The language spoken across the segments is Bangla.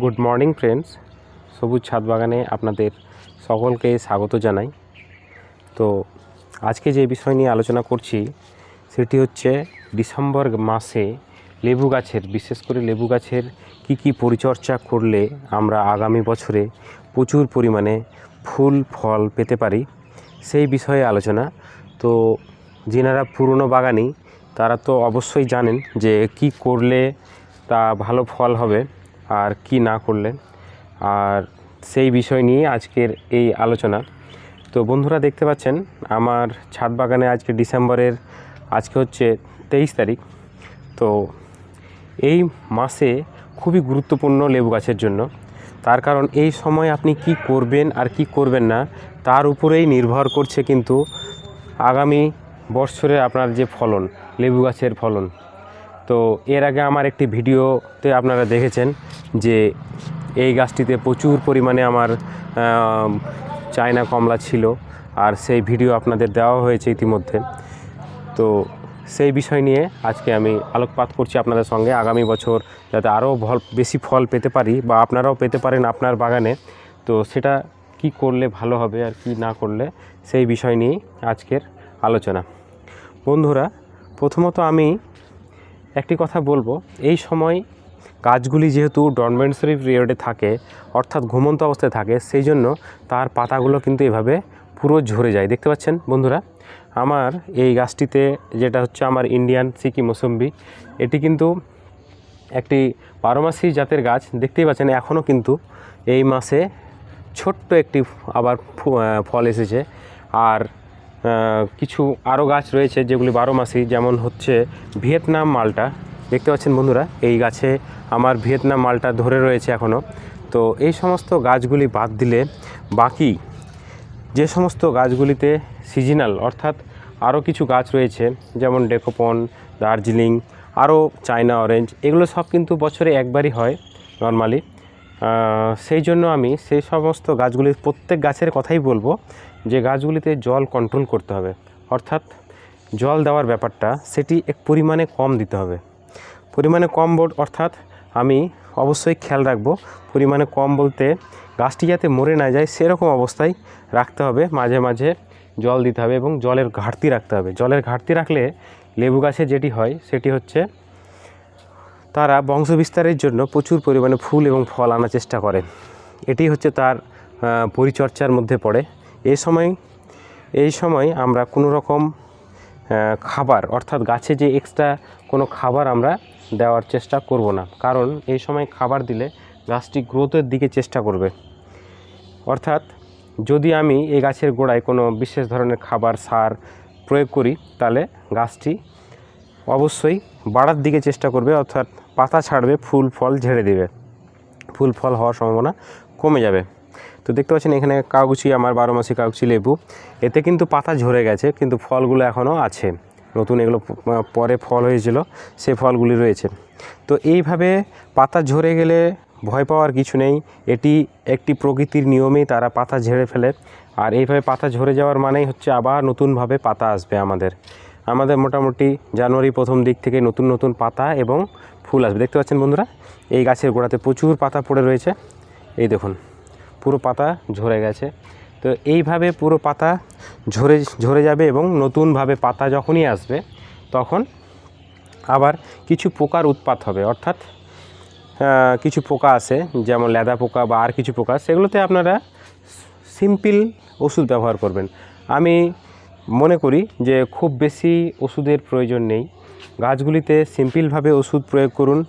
গুড মর্নিং ফ্রেন্ডস সবুজ ছাদ বাগানে আপনাদের সকলকে স্বাগত জানাই। তো আজকে যে বিষয় নিয়ে আলোচনা করছি, সেটি হচ্ছে ডিসেম্বর মাসে লেবু গাছের, বিশেষ করে লেবু গাছের কি কি পরিচর্যা করলে আমরা আগামী বছরে প্রচুর পরিমাণে ফুল, ফল পেতে পারি, সেই বিষয়ে আলোচনা। তো যিনারা পুরনো বাগানি, তারা তো অবশ্যই জানেন যে কি করলে তা ভালো ফল হবে। আর কি না করলেন। আর সেই বিষয় নিয়ে আজকের এই আলোচনা। তো বন্ধুরা দেখতে পাচ্ছেন, আমার ছাদ বাগানে আজকে ডিসেম্বরের, আজকে হচ্ছে তেইশ তারিখ। তো এই মাসে খুবই গুরুত্বপূর্ণ লেবু গাছের জন্য। তার কারণ এই সময় আপনি কি করবেন আর কি করবেন না, তার উপরেই নির্ভর করছে কিন্তু আগামী বৎসরে আপনার যে ফলন, লেবু গাছের ফলন। তো এর আগে আমার একটি ভিডিওতে আপনারা দেখেছেন যে এই গাছটিতে প্রচুর পরিমাণে আমার চায়না কমলা ছিল আর সেই ভিডিও আপনাদের দেওয়া হয়েছে ইতিমধ্যে। তো সেই বিষয় নিয়ে আজকে আমি আলোকপাত করছি আপনাদের সঙ্গে। আগামী বছর যাতে আরও ফল বেশি ফল পেতে পারি বা আপনারাও পেতে পারেন আপনার বাগানে। তো সেটা কি করলে ভালো হবে আর কি না করলে সেই বিষয় নিয়েই আজকের আলোচনা। বন্ধুরা, প্রথমত আমি একটি কথা বলব। এই সময় গাছগুলি যেহেতু ডরমেন্টসরি পিরিয়ডে থাকে, অর্থাৎ ঘুমন্ত অবস্থায় থাকে, সেই জন্য তার পাতাগুলো কিন্তু এভাবে পুরো ঝরে যায়। দেখতে পাচ্ছেন বন্ধুরা? আমার এই গাছটিতে, যেটা হচ্ছে আমার ইন্ডিয়ান সিকি মৌসম্বি, এটি কিন্তু একটি বারোমাসি জাতের গাছ। দেখতেই পাচ্ছেন, এখনও কিন্তু এই মাসে ছোট্ট একটি আবার ফল এসেছে। আর কিছু আরও গাছ রয়েছে যেগুলি বারো মাসি, যেমন হচ্ছে ভিয়েতনাম মালটা। দেখতে পাচ্ছেন বন্ধুরা, এই গাছে আমার ভিয়েতনাম মালটা ধরে রয়েছে এখনও তো এই সমস্ত গাছগুলি বাদ দিলে বাকি যে সমস্ত গাছগুলিতে সিজনাল অর্থাৎ আরও কিছু গাছ রয়েছে, যেমন ডেকোপন, দার্জিলিং, আরও চায়না অরেঞ্জ, এগুলো সব কিন্তু বছরে একবারই হয় নর্মালি। সেই জন্য আমি সেই সমস্ত গাছগুলির প্রত্যেক গাছের কথাই বলব যে গাছগুলিতে জল কন্ট্রোল করতে হবে। অর্থাৎ জল দেওয়ার ব্যাপারটা, সেটি এক পরিমাণে কম দিতে হবে। পরিমাণে কম অর্থাৎ আমি অবশ্যই খেয়াল রাখব, পরিমাণে কম বলতে গাছটি যাতে মরে না যায় সেরকম অবস্থায় রাখতে হবে। মাঝে মাঝে জল দিতে হবে এবং জলের ঘাটতি রাখতে হবে। জলের ঘাটতি রাখলে লেবু গাছে যেটি হয় সেটি হচ্ছে তারা বংশ বিস্তারের জন্য প্রচুর পরিমাণে ফুল এবং ফল আনার চেষ্টা করে। এটি হচ্ছে তার পরিচর্যার মধ্যে পড়ে। এই সময় এই সময় আমরা কোনো রকম খাবার, অর্থাৎ গাছে যে এক্সট্রা কোনো খাবার আমরা দেওয়ার চেষ্টা করব না। কারণ এই সময় খাবার দিলে গাছটি গ্রোথের দিকে চেষ্টা করবে। অর্থাৎ যদি আমি এই গাছের গোড়ায় কোনো বিশেষ ধরনের খাবার, সার প্রয়োগ করি, তাহলে গাছটি অবশ্যই বাড়ার দিকে চেষ্টা করবে, অর্থাৎ পাতা ছাড়বে, ফুল, ফল ঝেড়ে দেবে। ফুল, ফল হওয়ার সম্ভাবনা কমে যাবে। তো দেখতে পাচ্ছেন এখানে কাগজি আমার বারো মাসি কাগজি লেবু। এতে কিন্তু পাতা ঝরে গেছে, কিন্তু ফলগুলো এখনও আছে। নতুন এগুলো পরে ফল হয়েছিল, সে ফলগুলি রয়েছে। তো এইভাবে পাতা ঝরে গেলে ভয় পাওয়ার কিছু নেই। এটি একটি প্রকৃতির নিয়মেই তারা পাতা ঝেড়ে ফেলে। আর এইভাবে পাতা ঝরে যাওয়ার মানেই হচ্ছে আবার নতুনভাবে পাতা আসবে আমাদের। আমাদের মোটামুটি জানুয়ারি প্রথম দিক থেকে নতুন নতুন পাতা এবং ফুল আসবে। দেখতে পাচ্ছেন বন্ধুরা, এই গাছের গোড়াতে প্রচুর পাতা পড়ে রয়েছে। এই দেখুন, পুরো পাতা ঝরে গেছে। তো এইভাবে পুরো পাতা ঝরে ঝরে যাবে এবং নতুনভাবে পাতা যখনই আসবে, তখন আবার কিছু পোকার উৎপাত হবে। অর্থাৎ কিছু পোকা আছে, যেমন লেদা পোকা বা আর কিছু পোকা, সেগুলোতে আপনারা সিম্পল ওষুধ ব্যবহার করবেন। আমি মনে করি যে খুব বেশি ওষুধের প্রয়োজন নেই। গাছগুলিতে সিম্পলভাবে ওষুধ প্রয়োগ করুন,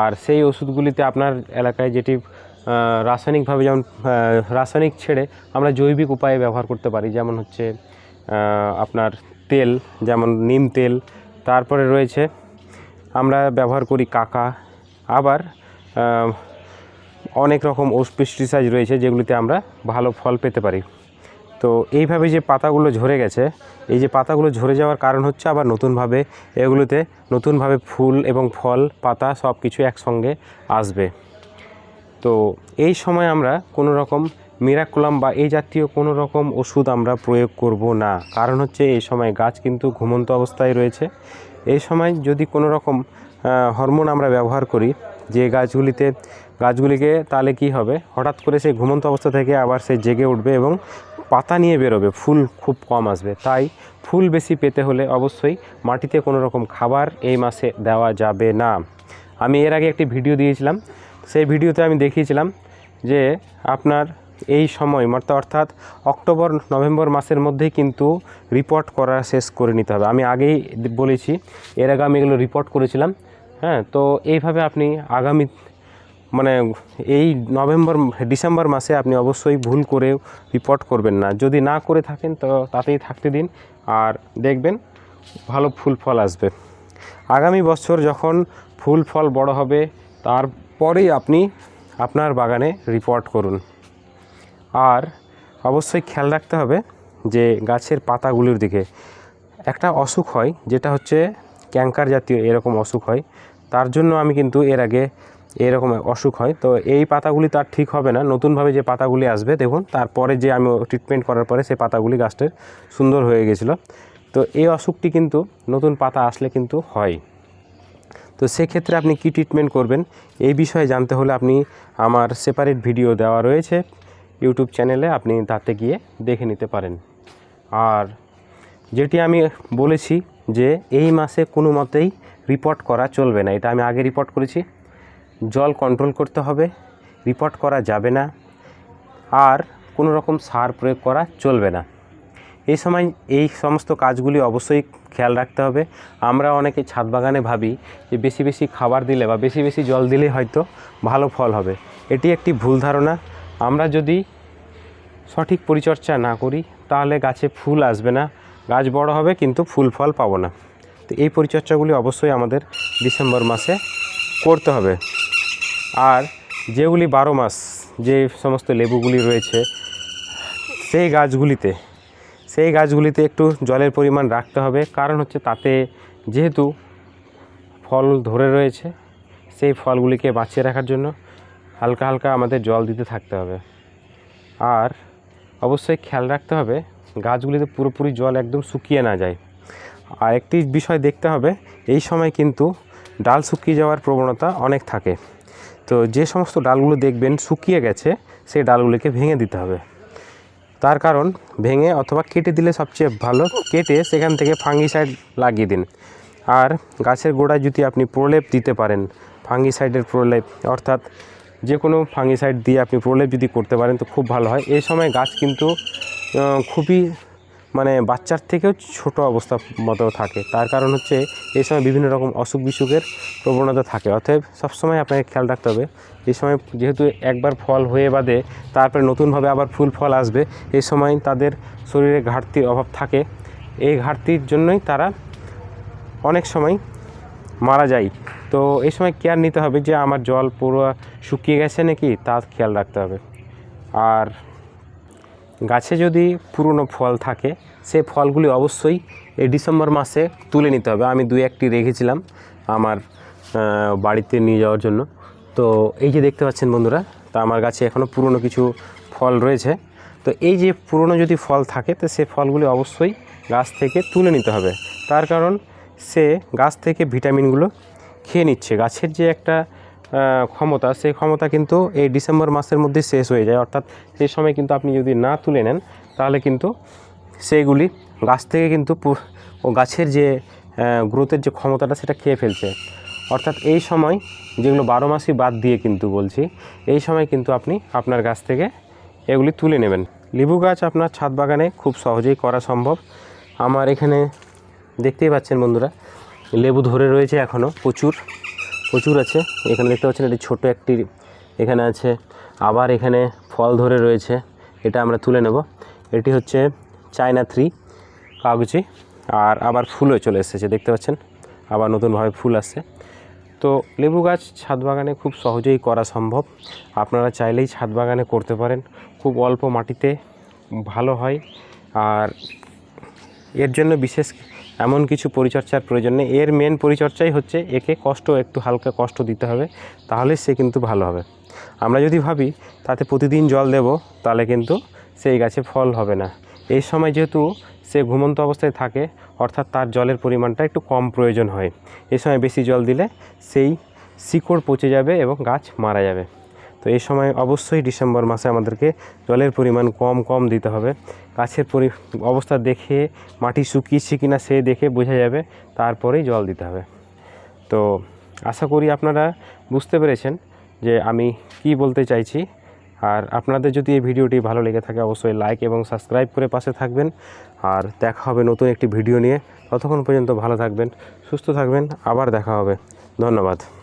আর সেই ওষুধগুলিতে আপনার এলাকায় যেটি রাসায়নিকভাবে যেমন রাসায়নিক ছেড়ে আমরা জৈবিক উপায়ে ব্যবহার করতে পারি, যেমন হচ্ছে আপনার তেল, যেমন নিম তেল। তারপরে রয়েছে, আমরা ব্যবহার করি কাকা। আবার অনেক রকম পেস্টিসাইড রয়েছে যেগুলিতে আমরা ভালো ফল পেতে পারি। তো এইভাবে যে পাতাগুলো ঝরে গেছে, এই যে পাতাগুলো ঝরে যাওয়ার কারণ হচ্ছে আবার নতুনভাবে এগুলোতে নতুনভাবে ফুল এবং ফল, পাতা সব কিছু একসঙ্গে আসবে। তো এই সময় আমরা কোনো রকম মিরাকুলাম বা এই জাতীয় কোনো রকম ওষুধ আমরা প্রয়োগ করব না। কারণ হচ্ছে এই সময় গাছ কিন্তু ঘুমন্ত অবস্থায় রয়েছে। এই সময় যদি কোনো রকম হরমোন আমরা ব্যবহার করি, যে গাছগুলিতে, গাছগুলিকে তাহলে কি হবে? হঠাৎ করে সেই ঘুমন্ত অবস্থা থেকে আবার সে জেগে উঠবে এবং পাতা নিয়ে বেরোবে, ফুল খুব কম আসবে। তাই ফুল বেশি পেতে হলে অবশ্যই মাটিতে কোনো রকম খাবার এই মাসে দেওয়া যাবে না। আমি এর আগে একটি ভিডিও দিয়েছিলাম সেই ভিডিওতে আমি দেখিয়েছিলাম যে আপনার এই সময় অর্থাৎ অক্টোবর, নভেম্বর মাসের মধ্যেই কিন্তু রিপোর্ট করা শেষ করে নিতে হবে। আমি আগেই বলেছি, এর আগে আমি এগুলো রিপোর্ট করেছিলাম। হ্যাঁ তো এইভাবে আপনি আগামী মানে এই নভেম্বর, ডিসেম্বর মাসে আপনি অবশ্যই ভুল করে রিপোর্ট করবেন না। যদি না করে থাকেন, তো তাতেই থাকতে দিন। আর দেখবেন, ভালো ফুল ফল আসবে। আগামী বছর যখন ফুল ফল বড় হবে তারপরেই আপনি আপনার বাগানে রিপোর্ট করুন। আর অবশ্যই খেয়াল রাখতে হবে যে গাছের পাতাগুলির দিকে একটা অসুখ হয়, যেটা হচ্ছে ক্যাঙ্কার জাতীয় এরকম অসুখ হয়। তার জন্য আমি কিন্তু এর আগে এরকম অসুখ হয়। তো এই পাতাগুলি তার ঠিক হবে না। নতুনভাবে যে পাতাগুলি আসবে, দেখুন, তারপরে যে আমি ট্রিটমেন্ট করার পরে সেই পাতাগুলি গাছটার সুন্দর হয়ে গেছিল। তো এই অসুখটি কিন্তু নতুন পাতা আসলে কিন্তু হয়। তো সেক্ষেত্রে আপনি কি ট্রিটমেন্ট করবেন? এই বিষয়ে জানতে হলে আপনি আমার সেপারেট ভিডিও দেওয়া রয়েছে। ইউটিউব চ্যানেলে আপনি তাতে গিয়ে দেখে নিতে পারেন। আর যেটি আমি বলেছি যে এই মাসে কোনো মতেই রিপোর্ট করা চলবে না। এটা আমি আগে রিপোর্ট করেছি। জল কন্ট্রোল করতে হবে। রিপোর্ট করা যাবে না। আর কোনো রকম সার প্রয়োগ করা চলবে না। এই সময় এই সমস্ত কাজগুলি অবশ্যই খেয়াল রাখতে হবে। আমরা অনেকে ছাদ বাগানে ভাবি যে বেশি বেশি খাবার দিলে বা বেশি বেশি জল দিলে হয়তো ভালো ফল হবে। এটি একটি ভুল ধারণা। আমরা যদি সঠিক পরিচর্যা না করি, তাহলে গাছে ফুল আসবে না। গাছ বড় হবে, কিন্তু ফুল ফল পাবো না। তো এই পরিচর্যাগুলি অবশ্যই আমাদের ডিসেম্বর মাসে করতে হবে। আর যেগুলি বারো মাস যে সমস্ত লেবুগুলি রয়েছে, সেই গাছগুলিতে সেই গাছগুলিতে একটু জলের পরিমাণ রাখতে হবে। কারণ হচ্ছে তাতে যেহেতু ফল ধরে রয়েছে, সেই ফলগুলিকে বাঁচিয়ে রাখার জন্য হালকা হালকা আমাদের জল দিতে থাকতে হবে। আর অবশ্যই খেয়াল রাখতে হবে, গাছগুলিতে পুরোপুরি জল একদম শুকিয়ে না যায়। আর একটি বিষয় দেখতে হবে, এই সময় কিন্তু ডাল শুকিয়ে যাওয়ার প্রবণতা অনেক থাকে। তো যে সমস্ত ডালগুলো দেখবেন শুকিয়ে গেছে, সেই ডালগুলিকে ভেঙে দিতে হবে। তার কারণ ভেঙে অথবা কেটে দিলে সবচেয়ে ভালো, কেটে সেখান থেকে ফাঙ্গিসাইড লাগিয়ে দিন। আর গাছের গোড়ায় যদি আপনি প্রলেপ দিতে পারেন ফাঙ্গিসাইডের প্রলেপ, অর্থাৎ যে কোনো ফাঙ্গিসাইড দিয়ে আপনি প্রলেপ যদি করতে পারেন তো খুব ভালো হয়। এই সময় গাছ কিন্তু খুবই মানে বাচ্চার থেকেও ছোট অবস্থা মতো থাকে। তার কারণ হচ্ছে এই সময় বিভিন্ন রকম অসুখ বিসুখের প্রবণতা থাকে। অতএব সবসময় আপনাকে খেয়াল রাখতে হবে। এই সময় যেহেতু একবার ফল হয়ে বাদে তারপরে নতুনভাবে আবার ফুল ফল আসবে, এই সময় তাদের শরীরে ঘাটতির অভাব থাকে। এই ঘাটতির জন্যই তারা অনেক সময় মারা যায়। তো এই সময় কেয়ার নিতে হবে যে আমার জল পুরো শুকিয়ে গেছে নাকি তা খেয়াল রাখতে হবে। আর গাছে যদি পুরনো ফল থাকে, সে ফলগুলি অবশ্যই এই ডিসেম্বর মাসে তুলে নিতে হবে। আমি দুই একটি রেখেছিলাম আমার বাড়িতে নিয়ে যাওয়ার জন্য। তো এই যে দেখতে পাচ্ছেন বন্ধুরা, তা আমার গাছে এখনও পুরনো কিছু ফল রয়েছে। তো এই যে পুরনো যদি ফল থাকে, তো সে ফলগুলি অবশ্যই গাছ থেকে তুলে নিতে হবে। তার কারণ সে গাছ থেকে ভিটামিনগুলো খেয়ে নিচ্ছে। গাছের যে একটা ক্ষমতা, সেই ক্ষমতা কিন্তু এই ডিসেম্বর মাসের মধ্যে শেষ হয়ে যায়। অর্থাৎ সেই সময় কিন্তু আপনি যদি না তুলে নেন, তাহলে কিন্তু সেইগুলি গাছ থেকে কিন্তু ও গাছের যে গ্রোথের যে ক্ষমতাটা, সেটা খেয়ে ফেলছে। অর্থাৎ এই সময় যেগুলো বারো মাসই বাদ দিয়ে কিন্তু বলছি, এই সময় কিন্তু আপনি আপনার গাছ থেকে এগুলি তুলে নেবেন। লেবু গাছ আপনার ছাদ বাগানে খুব সহজেই করা সম্ভব। আমার এখানে দেখতেই পাচ্ছেন বন্ধুরা, লেবু ধরে রয়েছে এখনও প্রচুর। প্রচুর আছে। এখানে দেখতে পাচ্ছেন এটি ছোট একটি এখানে আছে। আবার এখানে ফল ধরে রয়েছে। এটা আমরা তুলে নেব। এটি হচ্ছে চায়না থ্রি কাগজি আর আবার ফুলও চলে এসেছে, দেখতে পাচ্ছেন? আবার নতুনভাবে ফুল আসছে। তো লেবু গাছ ছাদ বাগানে খুব সহজেই করা সম্ভব। আপনারা চাইলেই ছাদ বাগানে করতে পারেন। খুব অল্প মাটিতে ভালো হয়। আর এর জন্য বিশেষ এমন কিছু পরিচর্যার প্রয়োজন নেই। এর মেন পরিচর্যাই হচ্ছে একে কষ্ট, একটু হালকা কষ্ট দিতে হবে, তাহলে সে কিন্তু ভালো হবে। আমরা যদি ভাবি, তাতে প্রতিদিন জল দেব, তাহলে কিন্তু সেই গাছে ফল হবে না। এই সময় যেহেতু সে ঘুমন্ত অবস্থায় থাকে, অর্থাৎ তার জলের পরিমাণটা একটু কম প্রয়োজন হয়। এই সময় বেশি জল দিলে সেই শিকড় পচে যাবে এবং গাছ মারা যাবে। তো এই সময় অবশ্যই ডিসেম্বর মাসে আমাদেরকে জলের পরিমাণ কম কম দিতে হবে। গাছের পরি অবস্থা দেখে, মাটি শুকিয়েছে কিনা সে দেখে বোঝা যাবে, তারপরেই জল দিতে হবে। তো আশা করি আপনারা বুঝতে পেরেছেন যে আমি কি বলতে চাইছি। আর আপনাদের যদি এই ভিডিওটি ভালো লেগে থাকে, অবশ্যই লাইক এবং সাবস্ক্রাইব করে পাশে থাকবেন। আর দেখা হবে নতুন একটি ভিডিও নিয়ে। ততক্ষণ পর্যন্ত ভালো থাকবেন, সুস্থ থাকবেন। আবার দেখা হবে। ধন্যবাদ।